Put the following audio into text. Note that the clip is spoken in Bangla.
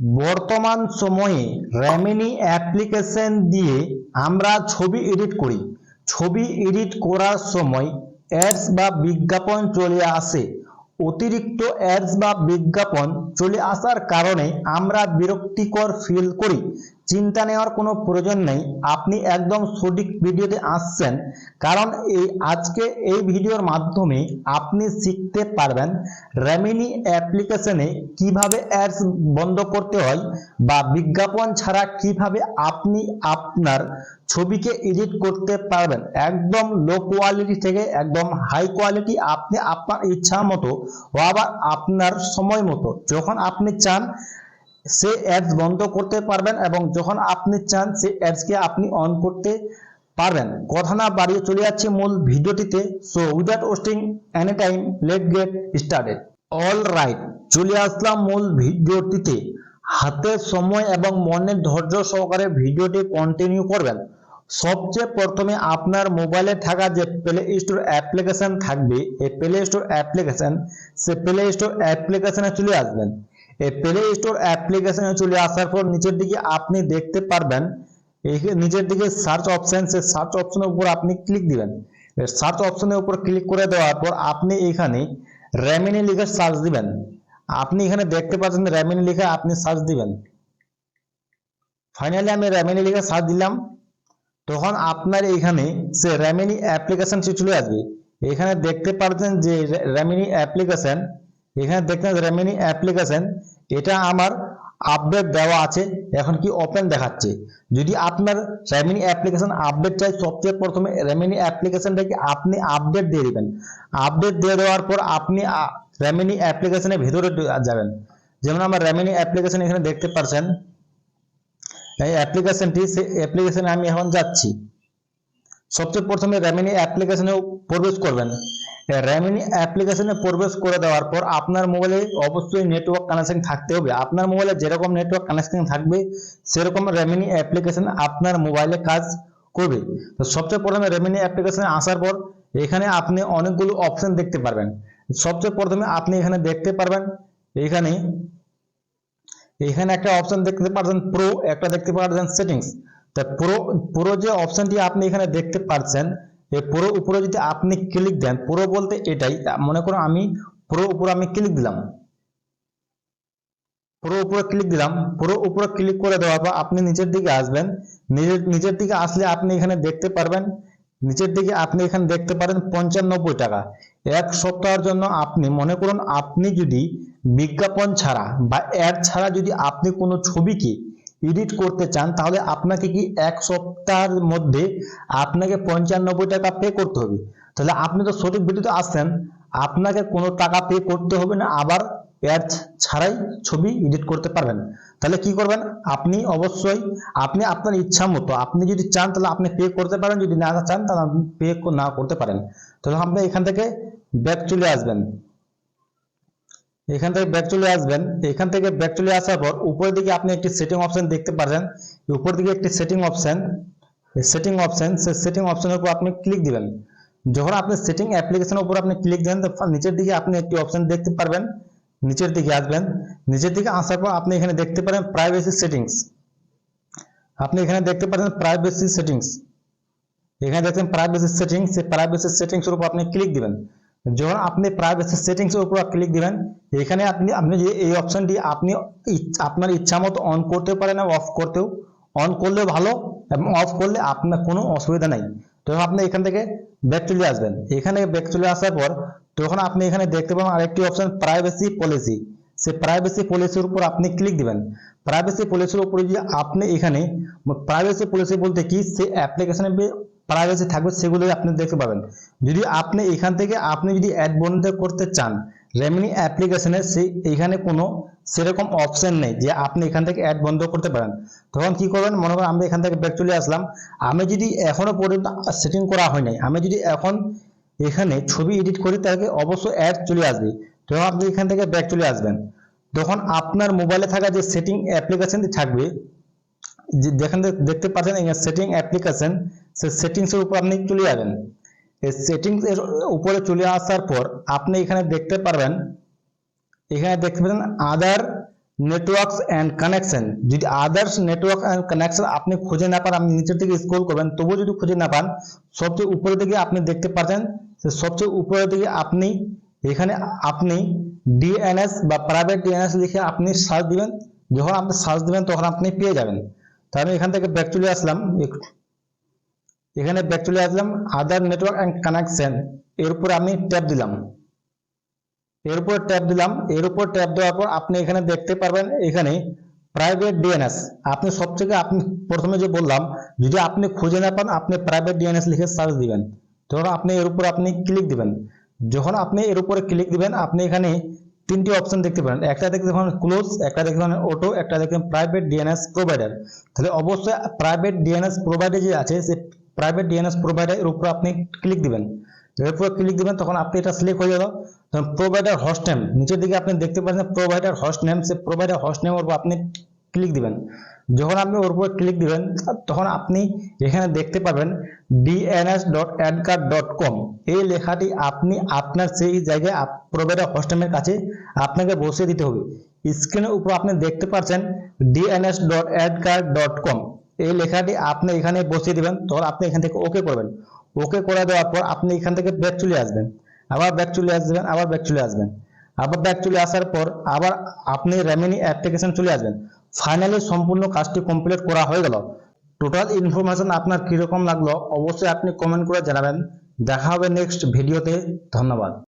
বর্তমান সময়ে র্যামিনি অ্যাপ্লিকেশন দিয়ে আমরা ছবি এডিট করি। ছবি এডিট করার সময় অ্যাডস বা বিজ্ঞাপন চলে আসে। অতিরিক্ত অ্যাডস বা বিজ্ঞাপন চলে আসার কারণে আমরা বিরক্তিকর ফিল করি। চিন্তা নেওয়ার কোনো প্রয়োজন নেই। আপনি একদম সঠিক ভিডিওতে আসছেন। কারণ এই আজকে এই ভিডিওর মাধ্যমে আপনি শিখতে পারবেন রেমিনি অ্যাপ্লিকেশনে কীভাবে অ্যাডস বন্ধ করতে হয় বা বিজ্ঞাপন ছাড়া কীভাবে আপনি আপনার ছবিকে এডিট করতে পারবেন। একদম লো কোয়ালিটি থেকে একদম হাই কোয়ালিটি আপনি আপনার ইচ্ছা মতো আবার আপনার সময় মতো যখন আপনি চান সে অ্যাডস বন্ধ করতে পারবেন এবং যখন আপনি চান, সে অ্যাডসকে আপনি অন করতে পারবেন। কথা না বাড়িয়ে চলে যাচ্ছে মূল ভিডিওটিতে। So without wasting any time let get started all right চলে আসলাম মূল ভিডিওটিতে। হাতে সময় এবং মনের ধৈর্য সহকারে ভিডিওটি কন্টিনিউ করবেন। সবচেয়ে প্রথমে আপনার মোবাইলে থাকা যে প্লে স্টোর অ্যাপ্লিকেশন থাকবে, এই প্লে স্টোর অ্যাপ্লিকেশন সে প্লে স্টোর অ্যাপ্লিকেশনে চলে আসবেন। এই প্লে স্টোর অ্যাপ্লিকেশনে চলে আসার পর নিচের দিকে আপনি দেখতে পারবেন নিচের দিকে সার্চ অপশন সে সার্চ অপশনের উপর আপনি ক্লিক দিবেন। সার্চ অপশনের উপর ক্লিক করে দেওয়ার পর আপনি এখানে র্যামিনি লিখে সার্চ দিবেন। আপনি এখানে দেখতে পাচ্ছেন র্যামিনি লিখে আপনি সার্চ দিবেন। ফাইনালি আমি র্যামিনি লিখে সার্চ দিলাম। তখন আপনার এখানে সে র্যামিনি অ্যাপ্লিকেশন চলে আসবে। এখানে দেখতে পাচ্ছেন যে র্যামিনি অ্যাপ্লিকেশন এখানে দেখতেন রেমিনি অ্যাপ্লিকেশন এটা আমার আপডেট দেওয়া আছে, এখন কি ওপেন দেখাচ্ছে? যদি আপনার রেমিনি অ্যাপ্লিকেশন আপডেট চাই, সবচেয়ে প্রথমে রেমিনি অ্যাপ্লিকেশনটাকে আপনি আপডেট দিয়ে দিবেন। আপডেট দিয়ে দেওয়ার পর আপনি রেমিনি অ্যাপ্লিকেশনের ভিতরে যাবেন। যেমন আমার রেমিনি অ্যাপ্লিকেশন এখানে দেখতে পাচ্ছেন এই অ্যাপ্লিকেশনটি সেই অ্যাপ্লিকেশনে আমি এখন যাচ্ছি। সবচেয়ে প্রথমে রেমিনি অ্যাপ্লিকেশনে প্রবেশ করবেন। রেমিনি অ্যাপ্লিকেশনে প্রবেশ করে দেওয়ার পর আপনার মোবাইলে অবশ্যই নেটওয়ার্ক কানেকশন থাকতে হবে। আপনার মোবাইলে যেরকম নেটওয়ার্ক কানেকশন থাকবে, সেরকম রেমিনি অ্যাপ্লিকেশন আপনার মোবাইলে কাজ করবে। তো সবচেয়ে প্রথমে রেমিনি অ্যাপ্লিকেশনে আসার পর এখানে আপনি অনেকগুলো অপশন দেখতে পারবেন। সবচেয়ে প্রথমে আপনি এখানে দেখতে পারবেন, এখানে এখানে একটা অপশন দেখতে পাচ্ছেন প্রো একটা দেখতে পাচ্ছেন সেটিংস তা প্রো প্রো যে অপশনটি আপনি এখানে দেখতে পাচ্ছেন পুরো উপরে যদি আপনি ক্লিক দেন, পুরো বলতে এটাই মনে করুন আমি পুরো উপরে আমি ক্লিক দিলাম। পুরো উপরে ক্লিক দিলাম, পুরো উপরে ক্লিক করে দেওয়ার পর আপনি নিচের দিকে আসবেন। নিজের নিচের দিকে আসলে আপনি এখানে দেখতে পারবেন, নিচের দিকে আপনি এখানে দেখতে পারেন পঞ্চানব্বই টাকা। এক সপ্তাহের জন্য আপনি, মনে করুন আপনি যদি বিজ্ঞাপন ছাড়া বা অ্যাড ছাড়া যদি আপনি কোনো ছবিকে এডিট করতে চান, তাহলে আপনাকে কি এক সপ্তাহের মধ্যে আপনাকে পঞ্চানব্বই টাকা পে করতে হবে। তাহলে আপনি তো সঠিক ভিডিওতে আসছেন, আপনাকে কোনো টাকা পে করতে হবে না, আবার অ্যাড ছাড়াই ছবি এডিট করতে পারবেন। তাহলে কি করবেন? আপনি অবশ্যই, আপনি আপনার ইচ্ছা মতো, আপনি যদি চান তাহলে আপনি পে করতে পারেন, যদি না চান তাহলে আপনি পে না করতে পারেন। তাহলে আপনি এখান থেকে ব্যাক চলে আসবেন। এখান থেকে ব্যাক চলে আসবেন। এখান থেকে ব্যাক চলে আসার পর উপরের দিকে আপনি একটি সেটিং অপশন দেখতে পাচ্ছেন উপর দিকে একটি সেটিং অপশন সেটিং অপশন সেই সেটিং অপশনের উপর আপনি ক্লিক দিবেন। যখন আপনি সেটিং অ্যাপ্লিকেশনের উপর আপনি ক্লিক দেন তো নিচের দিকে আপনি একটি অপশন দেখতে পারবেন। নিচের দিকে আসবেন। নিচের দিকে আসার পর আপনি এখানে দেখতে পারেন প্রাইভেসি সেটিংস আপনি এখানে দেখতে পাচ্ছেন প্রাইভেসি সেটিংস এখানে দেখছেন প্রাইভেসি সেটিংস সেই প্রাইভেসি সেটিংস এর উপর আপনি ক্লিক দিবেন। যখন আপনি প্রাইভেসি সেটিংস এর উপর ক্লিক দিবেন, এখানে আপনি আপনি যে এই অপশনটি আপনি আপনার ইচ্ছা মতো অন করতে পারেন অফ করতেও অন করলেও ভালো এবং অফ করলে আপনার কোনো অসুবিধা নাই। তখন আপনি এখান থেকে ব্যাক চলে আসবেন। এখানে ব্যাক চলে আসার পর, তখন আপনি এখানে দেখতে পাবেন আরেকটি অপশন প্রাইভেসি পলিসি সেই প্রাইভেসি পলিসির উপর আপনি ক্লিক দিবেন। প্রাইভেসি পলিসির উপরে যদি আপনি এখানে প্রাইভেসি পলিসি বলতে কি? সেই অ্যাপ্লিকেশনে প্রাইভেসি থাকবে সেগুলো আপনি দেখতে পাবেন। যদি আপনি এখান থেকে আপনি যদি অ্যাড বন্ধ করতে চান রেমিনি অ্যাপ্লিকেশনে সেই এখানে কোনো সেরকম অপশন নেই যে আপনি এখান থেকে অ্যাড বন্ধ করতে পারেন। তখন কি করবেন? মনে করেন আমি এখান থেকে ব্যাক চলে আসলাম। আমি যদি এখনও পর্যন্ত সেটিং করা হয় নাই, আমি যদি এখন এখানে ছবি এডিট করি, তাহলে অবশ্যই অ্যাড চলে আসবে। তখন আপনি এখান থেকে ব্যাক চলে আসবেন। তখন আপনার মোবাইলে থাকা যে সেটিং অ্যাপ্লিকেশনটি থাকবে, যে দেখেন দেখতে পাচ্ছেন সেটিং অ্যাপ্লিকেশন সে সেটিংস এর উপর আপনি চলে যাবেন। এই সেটিংস এর উপরে চলে আসার পর আপনি এখানে দেখতে পারবেন, এখানে দেখতে পাচ্ছেন আদার নেটওয়ার্কস অ্যান্ড কানেকশন যদি আদার্স নেটওয়ার্ক অ্যান্ড কানেকশন আপনি খুঁজে না পান, আপনি নিচের দিকে স্ক্রল করবেন, তবুও যদি খুঁজে না পান, সবচেয়ে উপরের দিকে আপনি দেখতে পাচ্ছেন সবচেয়ে উপরের দিকে আপনি, এখানে আপনি ডিএনএস বা প্রাইভেট ডিএনএস লিখে আপনি সার্চ দিবেন। যখন আপনি সার্চ দিবেন, তখন আপনি পেয়ে যাবেন। তাহলে এখান থেকে ব্যাক চলে আসলাম এখানে ব্যাক চলে আসলাম আদার নেটওয়ার্ক অ্যান্ড কানেকশন এর উপর আমি ট্যাপ দিলাম। এর উপর ট্যাপ দিলাম। এর উপর ট্যাপ দেওয়ার পর আপনি এখানে দেখতে পারবেন এখানে প্রাইভেট ডিএনএস আপনি সব থেকে আপনি প্রথমে যে বললাম, যদি আপনি খুঁজে না পান, আপনি প্রাইভেট ডিএনএস লিখে সার্চ দিবেন। তখন আপনি এর উপর আপনি ক্লিক দিবেন। যখন আপনি এর উপরে ক্লিক দিবেন, আপনি এখানে তিনটি অপশন দেখতে পাবেন একটা দেখতে পাবেন ক্লোজ একটা দেখতে পাবেন অটো একটা দেখবেন প্রাইভেট ডিএনএস প্রোভাইডার তাহলে অবশ্যই প্রাইভেট ডিএনএস প্রোভাইডার যে আছে, সে প্রাইভেট ডিএনএস প্রোভাইডার এর উপর আপনি ক্লিক দিবেন। এর উপর ক্লিক দিবেন, তখন আপনি এটা সিলেক্ট হয়ে যাবে। তখন প্রোভাইডার হোস্ট নেম নিচের দিকে আপনি দেখতে পাচ্ছেন প্রোভাইডার হোস্ট নেম সে প্রোভাইডার হোস্ট নেমের উপর আপনি ক্লিক দিবেন। যখন আপনি ওর উপর ক্লিক দিবেন, তখন আপনি এখানে দেখতে পাবেন ডিএনএস ডট ডট কম এই লেখাটি আপনি আপনার সেই জায়গায় প্রোভাইডার হোস্টেমের কাছে আপনাকে বসিয়ে দিতে হবে। স্ক্রিনের উপর আপনি দেখতে পাচ্ছেন ডিএনএস ডট ডট কম এই লেখাটি আপনি এখানে বসিয়ে দিবেন, তখন আপনি এখান থেকে ওকে করবেন। ওকে করে দেওয়ার পর আপনি এখান থেকে ব্যাক চলে আসবেন। আবার ব্যাক চলে আসবেন, আবার ব্যাক চলে আসবেন। আবার ব্যাক চলে আসার পর আবার আপনি রেমিনি অ্যাপ্লিকেশন চলে আসবেন। ফাইনালি সম্পূর্ণ কাজটি কমপ্লিট করা হয়ে গেল। টোটাল ইনফরমেশন আপনার কীরকম লাগল অবশ্যই আপনি কমেন্ট করে জানাবেন। দেখা হবে নেক্সট ভিডিওতে ধন্যবাদ।